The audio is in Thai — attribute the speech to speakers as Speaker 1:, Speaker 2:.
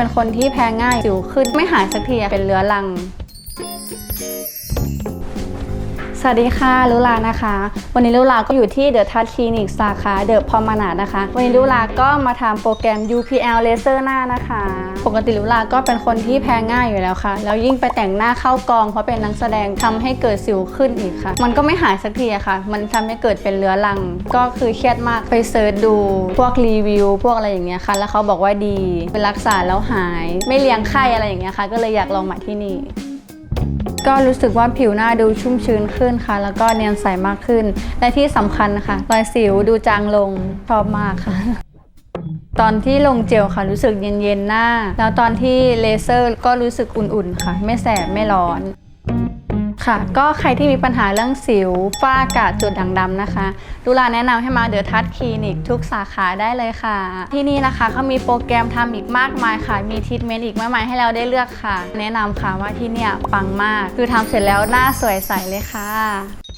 Speaker 1: เป็นคนที่แพ้ง่ายสิวขึ้นไม่หายสักทีเป็นเรื้อรัง สวัสดีค่ะลุลานะคะ วันนี้ลุลาก็อยู่ที่เดอะทัชคลินิกสาขาเดอะพอมานาดนะคะ วันนี้ลุลาก็มาทำโปรแกรม UPL Laser หน้านะคะ ปกติลุลาก็เป็นคนที่แพ้ง่ายอยู่แล้วค่ะ แล้วยิ่งไปแต่งหน้าเข้ากอง เพราะเป็นนักแสดงทำให้เกิดสิวขึ้นอีกค่ะ มันก็ไม่หายสักทีอะค่ะ มันทำให้เกิดเป็นเรื้อรัง ก็คือเครียดมากไปเซิร์ชดู พวกรีวิว พวกอะไรอย่างเงี้ยค่ะ แล้วเขาบอกว่าดีไปรักษาแล้วหาย ไม่เลี้ยงไข้อะไรอย่างเงี้ยค่ะ ก็เลยอยากลองมาที่นี่ ก็รู้สึกว่าผิวหน้าดูชุ่มชื้นขึ้นค่ะ แล้วก็เนียนใสมากขึ้น และที่สำคัญค่ะรอยสิวดูจางลงชอบมากค่ะ ตอนที่ลงเจลค่ะรู้สึกเย็นๆหน้า แล้วตอนที่เลเซอร์ก็รู้สึกอุ่นๆค่ะ ไม่แสบไม่ร้อน ค่ะ ก็ใครที่มีปัญหาเรื่องสิวฝ้ากระจุดด่างดำนะคะดูลาแนะนำให้มาเดอะทัชคลินิกทุกสาขาได้เลยค่ะ ที่นี่นะคะเขามีโปรแกรมทำอีกมากมายค่ะ มีทรีทเมนต์อีกมากมายให้เราได้เลือกค่ะ แนะนำค่ะว่าที่เนี่ยปังมาก คือทำเสร็จแล้วหน้าสวยใสเลยค่ะ